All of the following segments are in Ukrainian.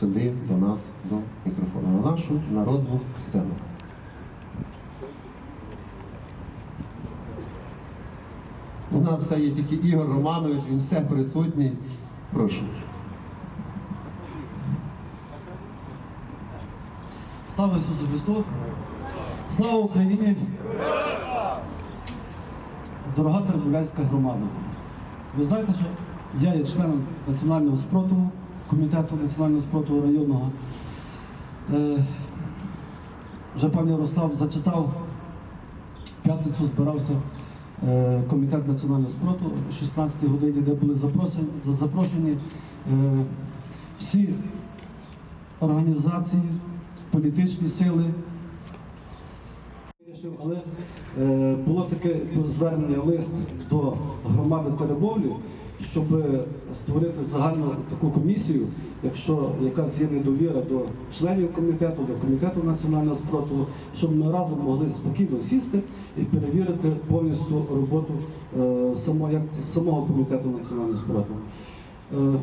сюди до нас до мікрофону на нашу народну сцену. У нас це є тільки Ігор Романович, він все присутній. Прошу. Слава Ісусу Христу! Слава Україні! Дорога Тернопільська громада. Ви знаєте, що я є членом національного спротиву, комітету національного спротиву районного. Е, вже пан Ярослав зачитав, в п'ятницю збирався е, комітет національного спротиву о 16 годині, де були запрошені е, всі організації, політичні сили. Але е, було таке звернення лист до громади Теребовлі, щоб створити загальну таку комісію, якщо якась є недовіра до членів комітету, до комітету національного спротиву, щоб ми разом могли спокійно сісти і перевірити повністю роботу е, само, як, самого комітету національного спротиву. Е,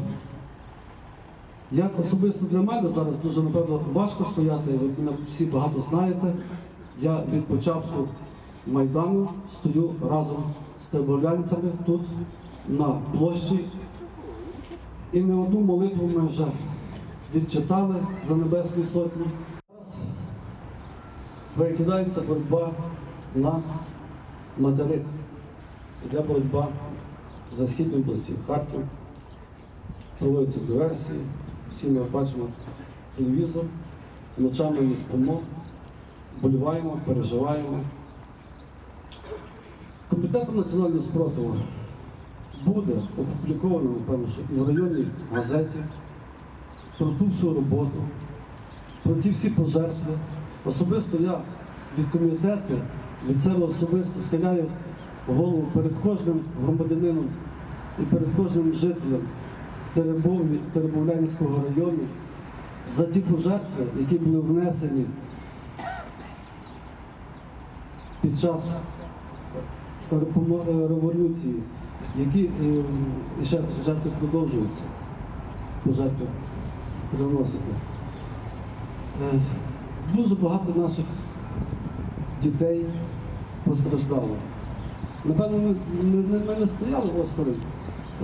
як особисто для мене зараз дуже напевно важко стояти, ви всі багато знаєте. Я від початку Майдану стою разом з тербовлянцями тут на площі. І не одну молитву ми вже відчитали за Небесну Сотню. Зараз викидається боротьба на материк. Йде боротьба за східні області, Харків проводяться диверсії, всі ми бачимо телевізор, ночами не спимо, боліваємо, переживаємо. Комітетом національного спротиву буде опубліковано, напевно, і в районній газеті про ту всю роботу, про ті всі пожертви. Особисто я від комітету, від себе особисто схиляю голову перед кожним громадянином і перед кожним жителем Теребовлянського району за ті пожертви, які були внесені під час революції, які е, і ще жертви продовжуються, пожертви приносити. Е, Дуже багато наших дітей постраждало. Напевно, ми, ми, ми не стояли осторонь.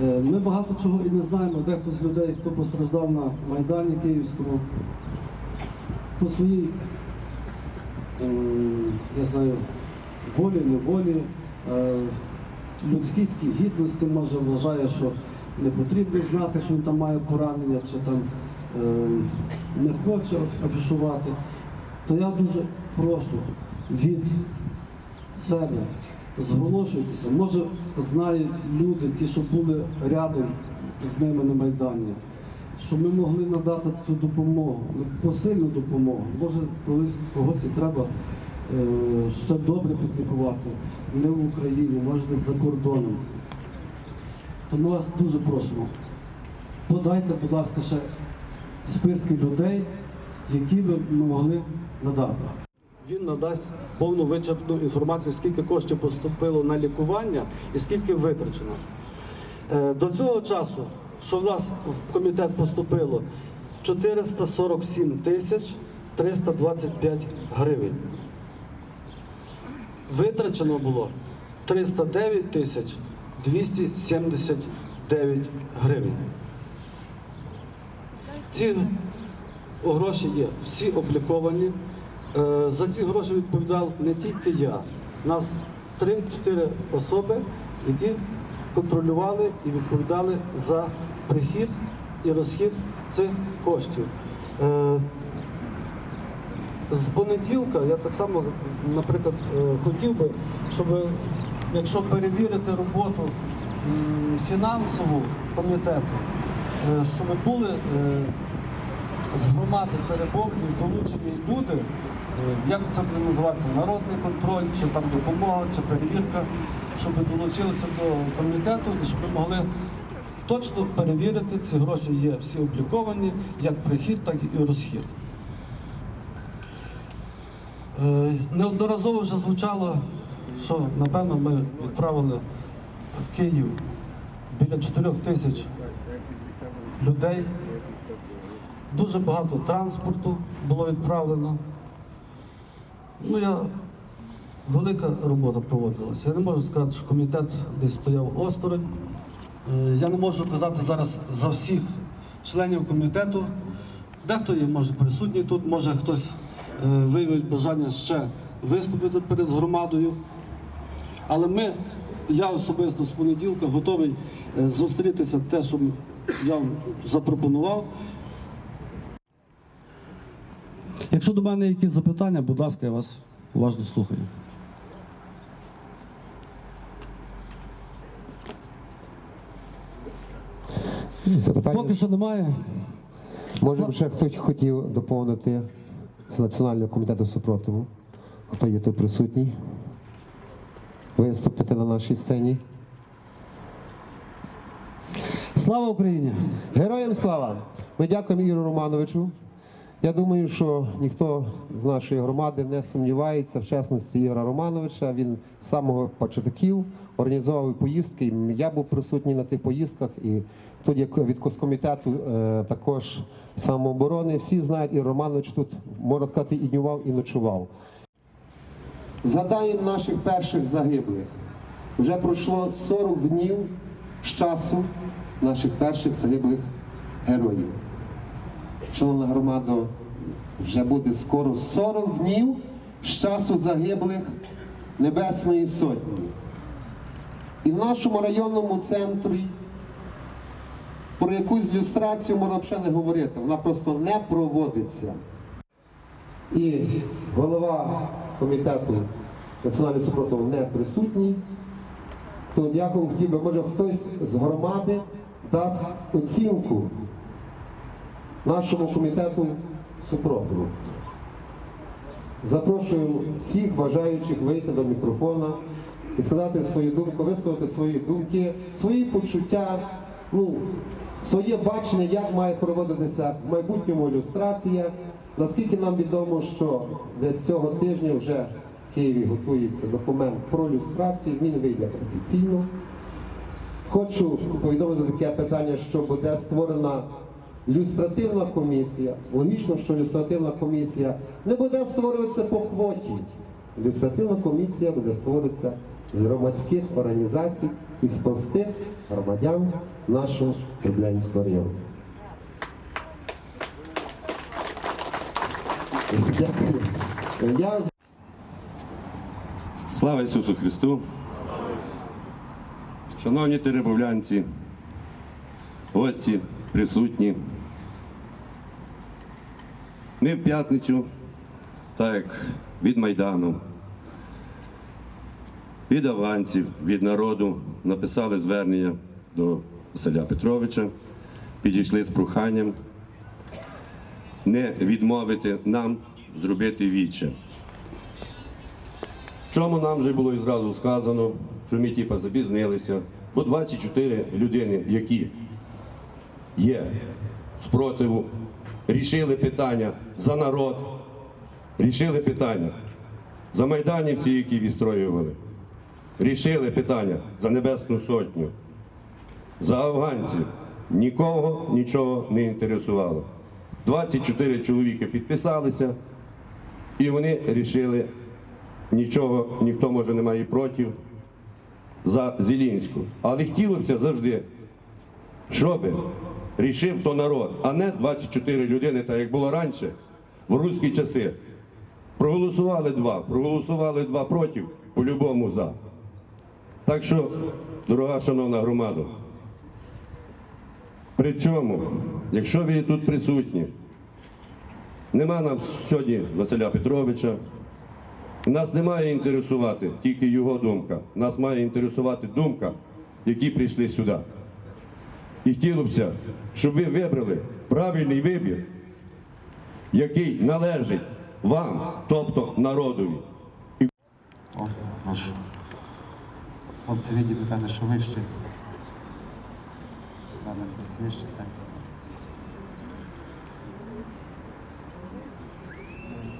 Е, Ми багато чого і не знаємо. Дехто з людей, хто постраждав на Майдані Київському, по своїй, ем, я знаю, волі, неволі, людській такій гідності, може вважає, що не потрібно знати, що він там має поранення, чи там е, не хоче афішувати. То я дуже прошу від себе зголошуйтеся. Може знають люди, ті, що були рядом з ними на Майдані, щоб ми могли надати цю допомогу, посильну допомогу. Може, колись когось і треба е, ще добре підлікувати, не в Україні, може десь за кордоном. Тому вас дуже просимо. Подайте, будь ласка, ще списки людей, які ви могли надати. Він надасть повну вичерпну інформацію, скільки коштів поступило на лікування і скільки витрачено. Е, До цього часу, що в нас в комітет поступило 447 тисяч 325 гривень. Витрачено було 309 тисяч 279 гривень. Ці гроші є всі обліковані. Е, За ці гроші відповідав не тільки я. Нас 3-4 особи, які контролювали і відповідали за прихід і розхід цих коштів. З понеділка я так само, наприклад, е, хотів би, щоб якщо перевірити роботу фінансову комітету, е, щоб були е, з громади Теребовлі долучені люди, як це буде називатися, народний контроль, чи там допомога, чи перевірка, щоб долучилися до комітету і щоб могли точно перевірити, ці гроші є всі обліковані, як прихід, так і розхід. Е, Неодноразово вже звучало, що напевно ми відправили в Київ біля 4 тисяч людей. Дуже багато транспорту було відправлено. Ну, я, велика робота проводилася. Я не можу сказати, що комітет десь стояв осторонь. Е, Я не можу казати зараз за всіх членів комітету. Дехто є, може, присутній тут, може хтось виявить бажання ще виступити перед громадою. Але ми, я особисто з понеділка готовий е, зустрітися те, що я вам запропонував. Якщо до мене якісь запитання, будь ласка, я вас уважно слухаю. Запитання? Поки що немає. Може, ще хтось хотів доповнити з Національного комітету супротиву, хто є тут присутній, виступити на нашій сцені. Слава Україні! Героям слава! Ми дякуємо Ігорю Романовичу. Я думаю, що ніхто з нашої громади не сумнівається в чесності Ігоря Романовича. Він з самого початків організовував поїздки. Я був присутній на тих поїздках, і тут, як від Коскомітету, е, також самооборони, всі знають, Ігор Романович тут, можна сказати, і днював, і ночував. Згадаємо наших перших загиблих. Вже пройшло 40 днів з часу наших перших загиблих героїв. Шановна громада, вже буде скоро 40 днів з часу загиблих Небесної Сотні. І в нашому районному центрі про якусь люстрацію можна взагалі не говорити, вона просто не проводиться. І голова комітету національного супротиву не присутній. То дякую, хотів би, може хтось з громади дасть оцінку нашому комітету супротиву. Запрошуємо всіх бажаючих вийти до мікрофона і сказати свою думку, висловити свої думки, свої почуття, ну, своє бачення, як має проводитися в майбутньому ілюстрація. Наскільки нам відомо, що десь цього тижня вже в Києві готується документ про люстрацію, він вийде офіційно. Хочу повідомити таке питання, що буде створена люстративна комісія. Логічно, що люстративна комісія не буде створюватися по квоті. Люстративна комісія буде створюватися з громадських організацій і з простих громадян нашого Люблянського району. Дякую. Я Слава Ісусу Христу! Шановні теребовлянці, гості, присутні. Ми в п'ятницю, так як від Майдану, від аванців, від народу написали звернення до Василя Петровича, підійшли з проханням не відмовити нам зробити віче. Чому нам вже було і зразу сказано, що ми типа запізнилися, бо 24 людини, які є спротиву, рішили питання за народ, рішили питання за майданівці, які відстроювали, рішили питання за Небесну Сотню, за афганців. Нікого нічого не інтересувало. 24 чоловіки підписалися, і вони рішили нічого, ніхто може не має проти за Зелінську. Але хотілося завжди, щоб рішив то народ, а не 24 людини, так як було раніше, в руські часи. Проголосували два, проголосували два проти, по-любому за. Так що, дорога шановна громада, при цьому, якщо ви тут присутні, нема нам сьогодні Василя Петровича, нас не має інтересувати тільки його думка. Нас має інтересувати думка, які прийшли сюди. І хотілося щоб ви вибрали правильний вибір, який належить вам, тобто народові. О, прошу. Хлопці, відійдете, питання, що вище. Дане вище стань.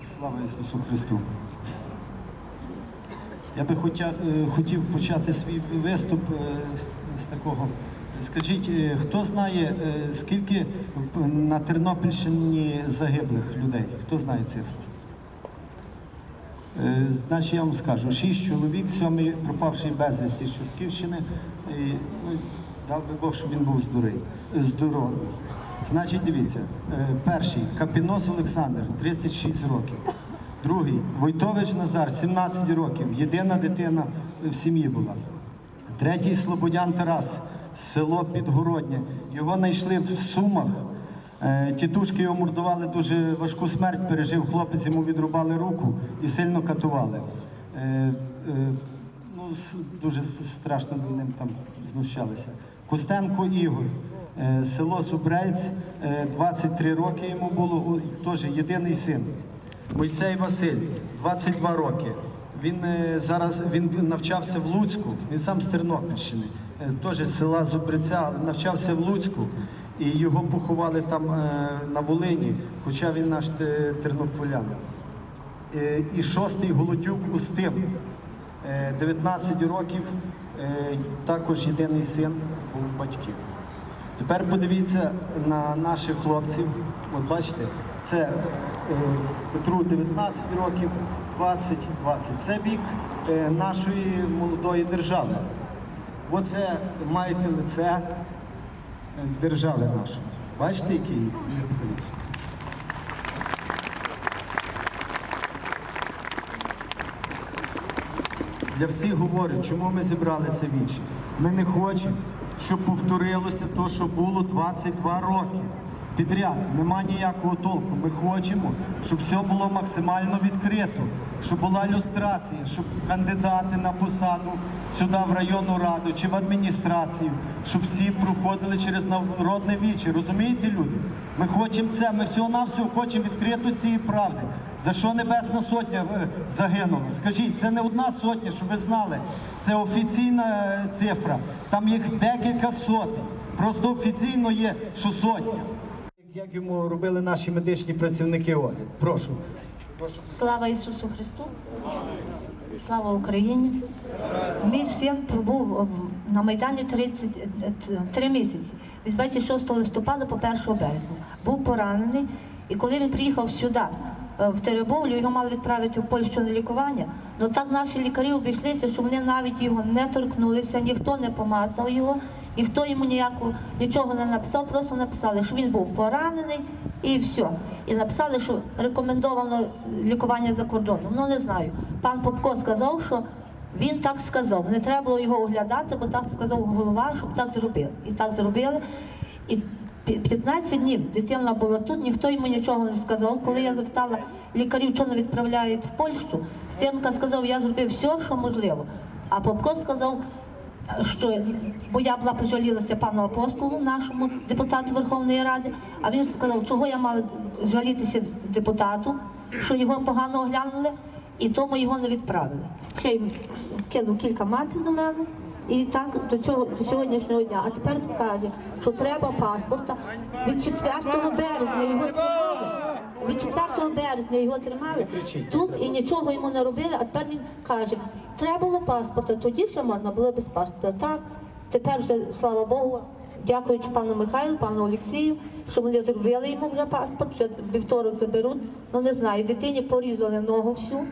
Слава Ісусу Христу! Я би е, хотів почати свій виступ е, з такого. Скажіть, е, хто знає, е, скільки на Тернопільщині загиблих людей? Хто знає цифру? Е, Значить, я вам скажу, шість чоловік, сьомий пропавший безвісті з Чортківщини. Ну, дав би Бог, щоб він був здоровий. здоровий. Значить, дивіться, перший Капінос Олександр, 36 років. Другий Войтович Назар, 17 років. Єдина дитина в сім'ї була. Третій Слободян Тарас, село Підгороднє. Його знайшли в Сумах. Е, Тітушки його мордували дуже важку смерть, пережив хлопець, йому відрубали руку і сильно катували. Е, е, ну, дуже страшно над ним там знущалися. Костенко Ігор, село Зубрельць, е, 23 роки йому було, теж єдиний син. Мойсей Василь, 22 роки. Він зараз він навчався в Луцьку, він сам з Тернопільщини, теж з села Зубриця, навчався в Луцьку. І його поховали там е, на Волині, хоча він наш те- тернополянин. Е, І шостий Голодюк Устим, е, 19 років, е, також єдиний син був батьків. Тепер подивіться на наших хлопців. От бачите, це Петру 19 років, 20, 20. Це вік нашої молодої держави. Оце маєте лице е, держави нашої. Бачите, який відповідь? Для всіх говорю, чому ми зібрали це віче. Ми не хочемо, щоб повторилося те, що було 22 роки. Підряд нема ніякого толку. Ми хочемо, щоб все було максимально відкрито, щоб була люстрація, щоб кандидати на посаду сюди в районну раду чи в адміністрацію, щоб всі проходили через народне віче. Розумієте, люди? Ми хочемо це, ми всього-навсього хочемо відкритості і правди. За що Небесна Сотня е, загинула? Скажіть, це не одна сотня, щоб ви знали. Це офіційна е, цифра. Там їх декілька сотень. Просто офіційно є, що сотня. Як йому робили наші медичні працівники огляд? Прошу. Слава Ісусу Христу! Слава Україні! Мій син пробув на Майдані 33 місяці від 26 листопада по 1 березня. Був поранений, і коли він приїхав сюди, е, в Теребовлю, його мали відправити в Польщу на лікування. Ну так наші лікарі обійшлися, що вони навіть його не торкнулися, ніхто не помацав його, ніхто йому ніяку нічого не написав, просто написали, що він був поранений і все. І написали, що рекомендовано лікування за кордоном. Ну не знаю. Пан Попко сказав, що він так сказав. Не треба було його оглядати, бо так сказав голова, щоб так зробили. І так зробили. І 15 днів дитина була тут, ніхто йому нічого не сказав. Коли я запитала лікарів, не відправляють в Польщу, Стенка сказав, я зробив все, що можливо. А Попко сказав, що бо я була пожалілася пану апостолу, нашому депутату Верховної Ради, а він сказав, чого я мала жалітися депутату, що його погано оглянули, і тому його не відправили. Ще й кинув кілька матів до мене. І так до цього до сьогоднішнього дня. А тепер він каже, що треба паспорта. Від 4 березня його тримали. Від 4 березня його тримали тут і нічого йому не робили. А тепер він каже, треба було паспорта. Тоді вже можна було без паспорта. Так, тепер вже слава Богу. Дякуючи пану Михайлу, пану Олексію, що вони зробили йому вже паспорт, що вівторок заберуть. Ну не знаю, дитині порізали ногу всю.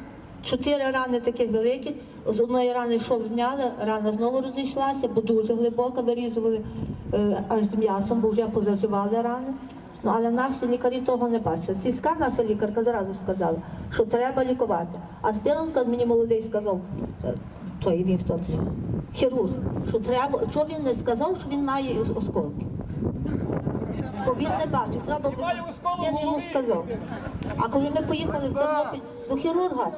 Чотири рани таких великих. З одної рани йшов зняли, рана знову розійшлася, бо дуже глибоко вирізували е, аж з м'ясом, бо вже позаживали рани. Ну, але наші лікарі того не бачили. Сільська наша лікарка зразу сказала, що треба лікувати. А Стиронка мені молодий сказав, е, той він хто? Хірург, що треба, що він не сказав, що він має осколки. Бо він не бачив, треба було, не йому сказав. А коли ми поїхали в Тернопіль до хірурга,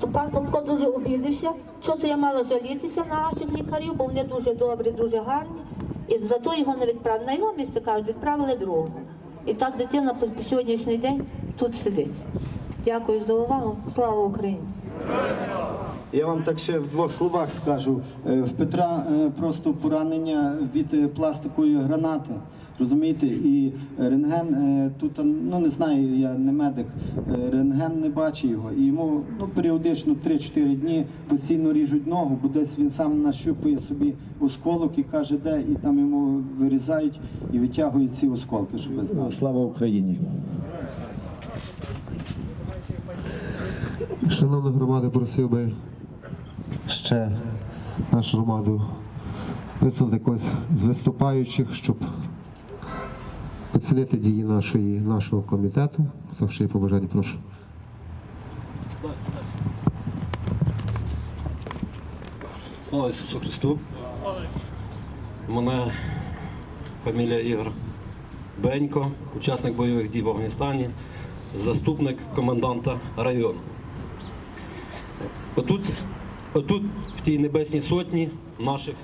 то пан Попко дуже обідався, що то я мала жалітися на наших лікарів, бо вони дуже добрі, дуже гарні. І зато його не відправили. На його місце кажуть, відправили другого. І так дитина по сьогоднішній день тут сидить. Дякую за увагу. Слава Україні! Я вам так ще в двох словах скажу. Е, В Петра е, просто поранення від е, пластикової гранати. Розумієте, і рентген е, тут, ну не знаю, я не медик, е, рентген не бачить його. І йому ну, періодично 3-4 дні постійно ріжуть ногу, бо десь він сам нащупує собі осколок і каже, де, і там йому вирізають і витягують ці осколки, щоб ви знали. Слава Україні! Шановна громада, просив би ще нашу громаду висловити когось з виступаючих, щоб оцінити дії нашої, нашого комітету. Хто ще є побажання, прошу. Слава Ісусу Христу. Мене фамілія Ігор Бенько, учасник бойових дій в Афганістані, заступник коменданта району. Отут, отут в тій небесній сотні наших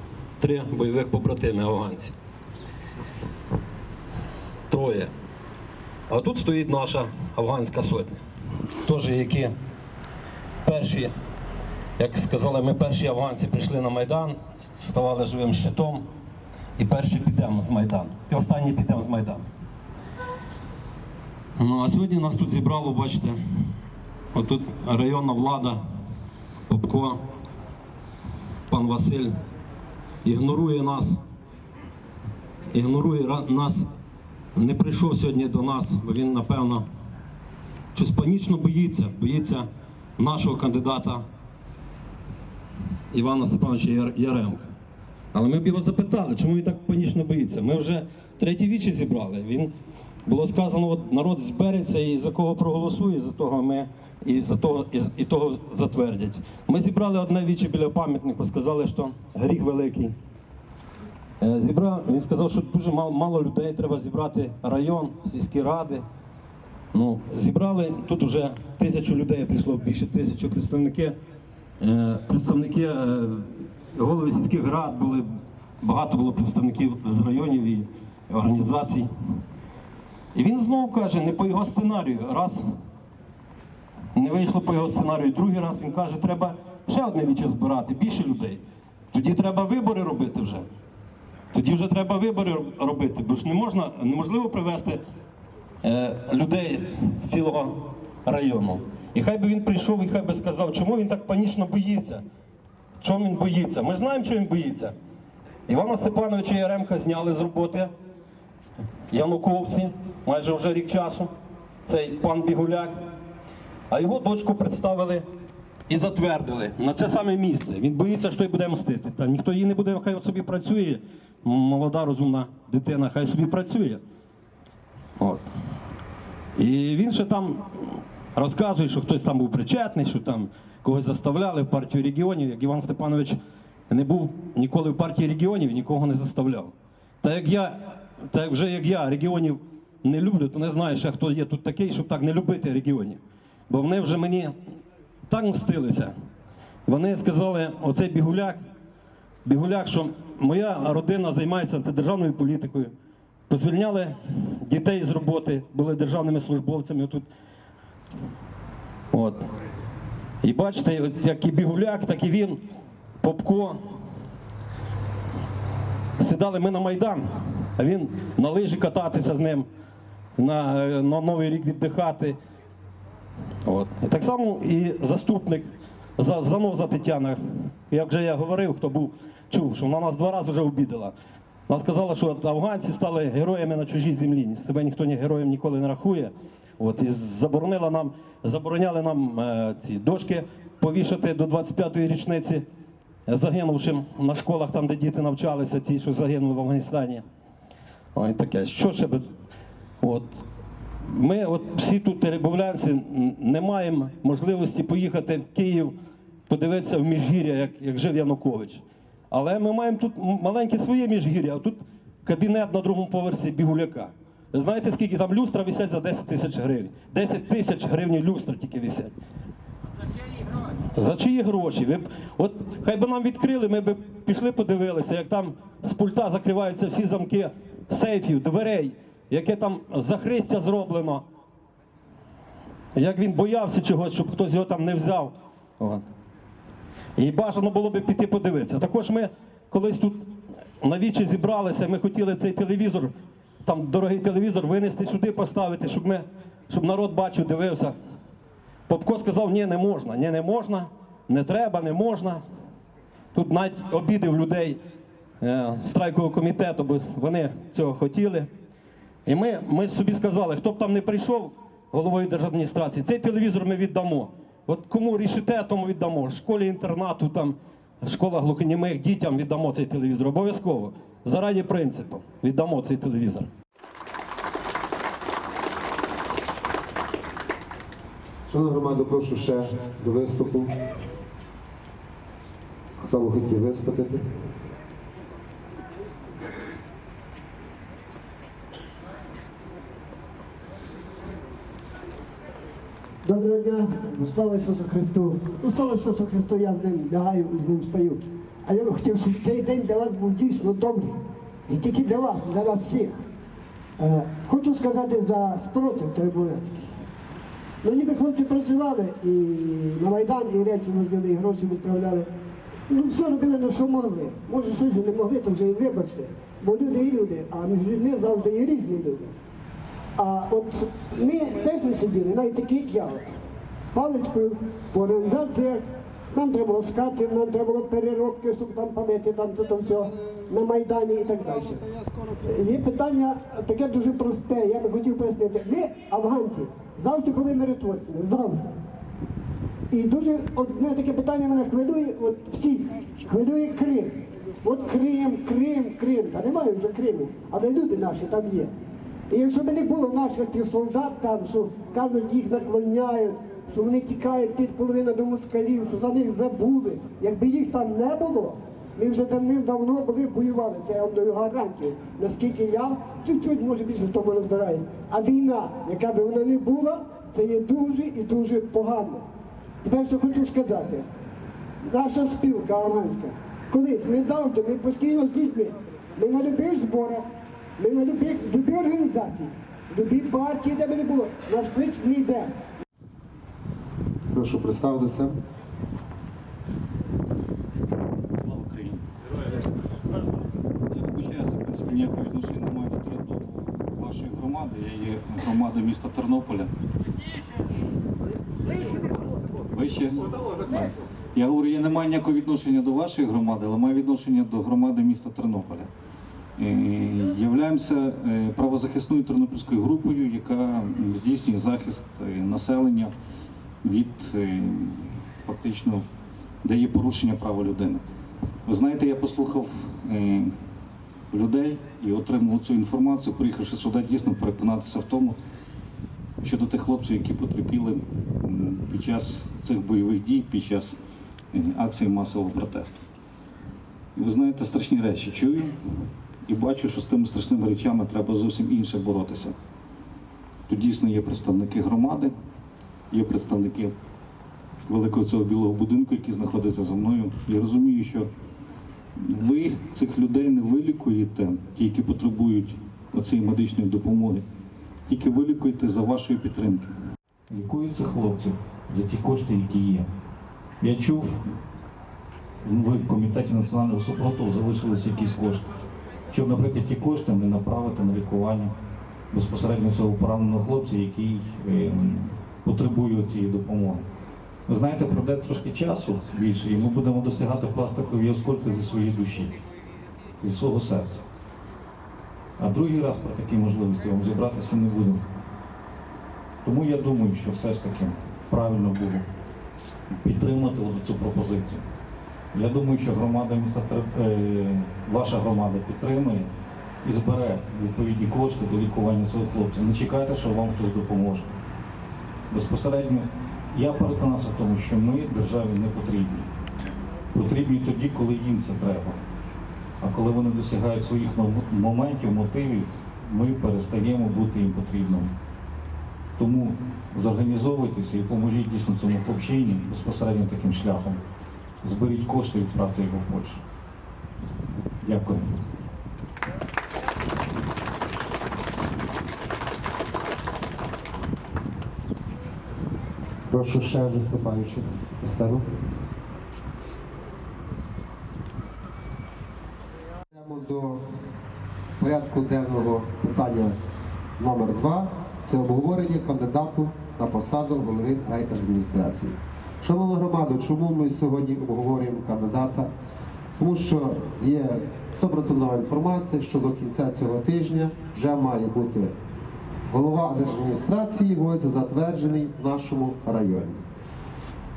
три бойових побратими афганці. Троє. А тут стоїть наша афганська сотня. Теж які перші як сказали, ми перші афганці прийшли на Майдан, ставали живим щитом, і перші підемо з Майдану. І останні підемо з Майдану. Ну, а сьогодні нас тут зібрало, бачите, отут районна влада, Попко, пан Василь ігнорує нас, ігнорує нас, не прийшов сьогодні до нас, бо він, напевно, щось панічно боїться, боїться нашого кандидата Івана Степановича Яр- Яремка. Але ми б його запитали, чому він так панічно боїться. Ми вже третій вічі зібрали. Він було сказано, от народ збереться і за кого проголосує, за того ми і за того і, і того затвердять. Ми зібрали одне віче біля пам'ятника, сказали, що гріх великий. Е, Зібрав, він сказав, що дуже мало, мало людей, треба зібрати район, сільські ради. Ну, зібрали, тут вже тисячу людей прийшло, більше тисячі представники. Е, Представники е, голови сільських рад були, багато було представників з районів і організацій. І він знову каже, не по його сценарію. Раз не вийшло по його сценарію, другий раз він каже, треба ще одне віче збирати, більше людей. Тоді треба вибори робити вже. Тоді вже треба вибори робити, бо ж не можна, неможливо привести е, людей з цілого району. І хай би він прийшов і хай би сказав, чому він так панічно боїться. Чому він боїться? Ми знаємо, що він боїться. Івана Степановича Яремка зняли з роботи. Януковці, майже вже рік часу. Цей пан Бігуляк. А його дочку представили і затвердили на це саме місце. Він боїться, що й буде мстити. Та ніхто її не буде, хай собі працює. Молода, розумна дитина, хай собі працює. От. І він ще там розказує, що хтось там був причетний, що там когось заставляли в партію регіонів. Як Іван Степанович не був ніколи в партії регіонів, нікого не заставляв. Та як я, та вже як я регіонів не люблю, то не знаю ще хто є тут такий, щоб так не любити регіонів. Бо вони вже мені так мстилися. Вони сказали, оцей бігуляк, бігуляк, що моя родина займається антидержавною політикою. Позвільняли дітей з роботи, були державними службовцями тут. От. І бачите, от як і бігуляк, так і він, Попко. Сідали ми на Майдан, а він на лижі кататися з ним, на, е, на Новий рік віддихати. От. І так само і заступник за, заноза Тетяна. Як вже я говорив, хто був, чув, що вона нас два рази вже обідала. Вона сказала, що афганці стали героями на чужій землі. Себе ніхто ні героєм ніколи не рахує. От, і заборонила нам, забороняли нам е, ці дошки повішати до 25-ї річниці загинувшим на школах, там, де діти навчалися, ті, що загинули в Афганістані. Ой, таке. Що ще би. От. Ми, от всі тут теребовлянці, не маємо можливості поїхати в Київ, подивитися в міжгір'я, як, як жив Янукович. Але ми маємо тут маленьке своє міжгір'я, а тут кабінет на другому поверсі бігуляка. Знаєте, скільки там люстра висять за 10 тисяч гривень? 10 тисяч гривень люстра тільки висять. За чиї гроші? Ви б, от хай би нам відкрили, ми б пішли подивилися, як там з пульта закриваються всі замки сейфів, дверей, яке там захристя зроблено. Як він боявся чогось, щоб хтось його там не взяв. І бажано було б піти подивитися. Також ми колись тут на вічі зібралися, ми хотіли цей телевізор, там дорогий телевізор, винести сюди, поставити, щоб, ми, щоб народ бачив, дивився. Попко сказав, ні, не можна, ні, не можна, не треба, не можна. Тут навіть обідив людей е, страйкового комітету, бо вони цього хотіли. І ми, ми собі сказали, хто б там не прийшов головою держадміністрації, цей телевізор ми віддамо. От кому рішите, тому віддамо. Школі інтернату, там, школа глухонімих, дітям віддамо цей телевізор. Обов'язково. Заради принципу віддамо цей телевізор. Шановна громада, прошу ще до виступу. Хто хотів виступити? Доброго дня, слава Ісусу Христу. Ну, слава Ісусу Христу, я з ним лягаю і з ним стою. А я би хотів, щоб цей день для вас був дійсно добрий. Не тільки для вас, для нас всіх. Е, хочу сказати за спротив Трибунецький. Ну, ніби хлопці працювали і на Майдан, і речі возили, і гроші відправляли. Ну, все робили, ну що могли. Може, щось не могли, то вже і вибачте. Бо люди і люди, а між людьми завжди і різні люди. А от ми теж не сиділи, навіть такі, як я, от, паличкою по організаціях. Нам треба було скати, нам треба було переробки, щоб там палити, там то, то все на Майдані і так далі. Є питання таке дуже просте, я би хотів пояснити. Ми, афганці, завжди були миротворцями, завжди. І дуже одне таке питання мене хвилює, от всіх, хвилює Крим. От Крим, Крим, Крим. Та немає вже Криму, але люди наші там є. І якщо б не було наших тих солдат там, що кажуть, їх наклоняють, що вони тікають під половину до москалів, що за них забули. Якби їх там не було, ми вже давним-давно були воювали. Це я вам даю гарантію. Наскільки я чуть-чуть, може більше в тому розбираюсь. А війна, яка би вона не була, це є дуже і дуже погано. Тепер що хочу сказати. Наша спілка афганська. Колись ми завжди, ми постійно з людьми. Ми на любих зборах, ми на любих, любі організації, любі партії, де би не було, нас клич ми йдемо. Прошу представитися. Слава Україні! Я вибачаюся, в принципі, ніякого відношення не маю до вашої громади. Я є громадою міста Тернополя. Вище? Я говорю, я не маю ніякого відношення до вашої громади, але маю відношення до громади міста Тернополя. Е, Являємося е, правозахисною тернопільською групою, яка здійснює захист е, населення від фактично, де є порушення права людини. Ви знаєте, я послухав людей і отримав цю інформацію, приїхавши сюди, дійсно переконатися в тому, щодо тих хлопців, які потерпіли під час цих бойових дій, під час акції масового протесту. Ви знаєте страшні речі чую і бачу, що з тими страшними речами треба зовсім інше боротися. Тут дійсно є представники громади, є представники великого цього білого будинку, який знаходиться за мною. Я розумію, що ви цих людей не вилікуєте, ті, які потребують оцієї медичної допомоги, тільки вилікуєте за вашої підтримки. Лікуються хлопці за ті кошти, які є. Я чув, ви в комітеті національного супротиву залишилися якісь кошти. Щоб, наприклад, ті кошти не направити на лікування безпосередньо цього пораненого хлопця, який е, потребує цієї допомоги. Ви знаєте, пройде трошки часу більше, і ми будемо досягати пластикові оскольки зі своєї душі, зі свого серця. А другий раз про такі можливості вам зібратися не будемо. Тому я думаю, що все ж таки правильно було підтримати цю пропозицію. Я думаю, що громада міста е, ваша громада підтримує і збере відповідні кошти до лікування цього хлопця. Не чекайте, що вам хтось допоможе. Безпосередньо я переконався в тому, що ми державі не потрібні. Потрібні тоді, коли їм це треба. А коли вони досягають своїх моментів, мотивів, ми перестаємо бути їм потрібними. Тому зорганізовуйтеся і поможіть дійсно цьому хлопчині безпосередньо таким шляхом зберіть кошти і відправте його в Польщу. Дякую. Прошу ще виступаючих на сцену. Йдемо до порядку денного питання номер 2 Це обговорення кандидату на посаду голови райадміністрації. Шановна громада, чому ми сьогодні обговорюємо кандидата? Тому що є 100% інформація, що до кінця цього тижня вже має бути голова адміністрації, буде затверджений в нашому районі.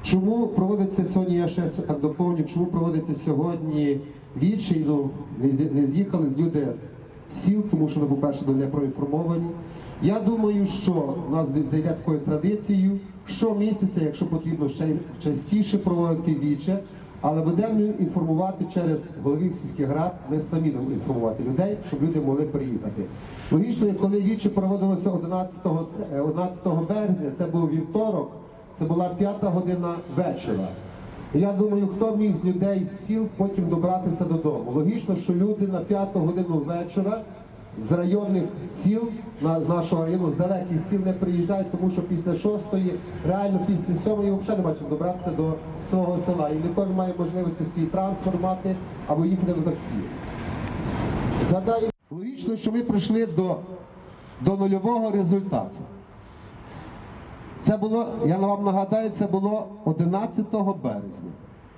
Чому проводиться сьогодні, я ще так доповню, чому проводиться сьогодні вічі, ну, не з'їхали з люди сіл, тому що ми, по-перше, не проінформовані. Я думаю, що у нас зайде такою традицією, щомісяця, якщо потрібно ще частіше проводити віче, але будемо інформувати через головів сільських рад, ми самі будемо інформувати людей, щоб люди могли приїхати. Логічно, коли віче проводилося 11, с- е, 11 березня, це був вівторок, це була п'ята година вечора. Я думаю, хто міг з людей з сіл потім добратися додому. Логічно, що люди на п'яту годину вечора з районних сіл на нашого району, з далеких сіл не приїжджають, тому що після шостої, реально після сьомої взагалі не бачимо добратися до свого села. І не кожен має можливості свій транспорт мати або їхати на таксі. Згадаю, логічно, що ми прийшли до, до нульового результату. Це було, я вам нагадаю, це було 11 березня.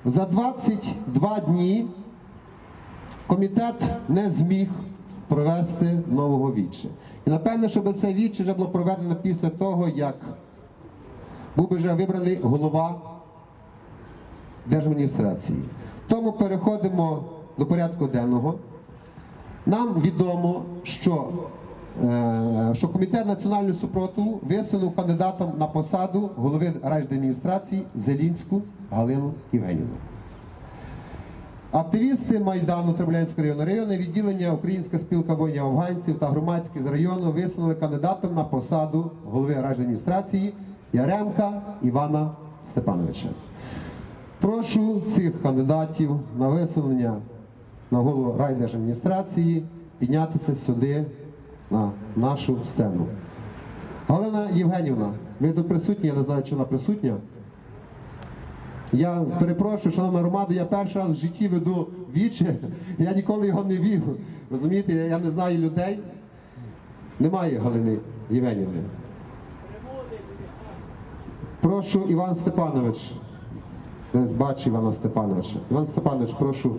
За 22 дні комітет не зміг провести нового віче. І напевне, щоб це віче вже було проведено після того, як був би вже вибраний голова держадміністрації. Тому переходимо до порядку денного. Нам відомо, що, е, що комітет національного супротиву висунув кандидатом на посаду голови райдеміністрації Зелінську Галину Євгенівну. Активісти Майдану Требулянського району району відділення Українська спілка воїнів афганців та громадські з району висунули кандидатом на посаду голови райдеміністрації Яремка Івана Степановича. Прошу цих кандидатів на висунення на голову райдержадміністрації піднятися сюди на нашу сцену. Галина Євгенівна, ви тут присутні, я не знаю, чи вона присутня. Я перепрошую, шановна громада, я перший раз в житті веду віче, я ніколи його не вів. Розумієте, я не знаю людей. Немає Галини Євгенівни. Прошу Іван Степанович. Бачу Івана Степановича. Іван Степанович, прошу.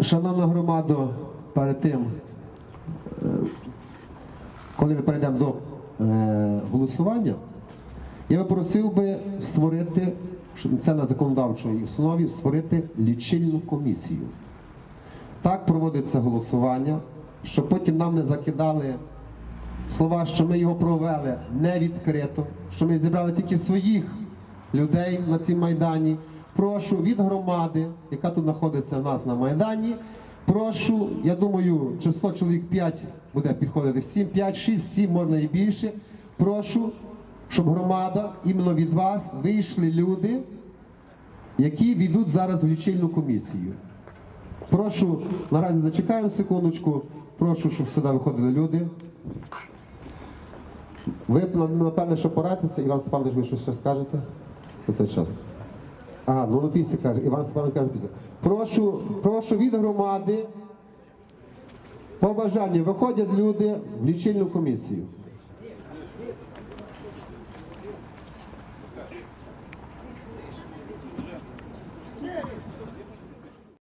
Шановна громада, перед тим, коли ми перейдемо до е, голосування, я би просив би створити, це на законодавчій основі, створити лічильну комісію. Так проводиться голосування, щоб потім нам не закидали слова, що ми його провели не відкрито, що ми зібрали тільки своїх людей на цій майдані. Прошу від громади, яка тут знаходиться в нас на майдані. Прошу, я думаю, число чоловік 5 буде підходити всім, 5, 6, 7, можна і більше. Прошу, щоб громада, іменно від вас, вийшли люди, які війдуть зараз в лічильну комісію. Прошу, наразі зачекаємо секундочку. Прошу, щоб сюди виходили люди. Ви, напевне, що порадитеся, Іван Степанович, ви щось ще скажете на той час? А, ну ну після каже, Іван Степанович каже після. Прошу, прошу від громади, по бажанню виходять люди в лічильну комісію.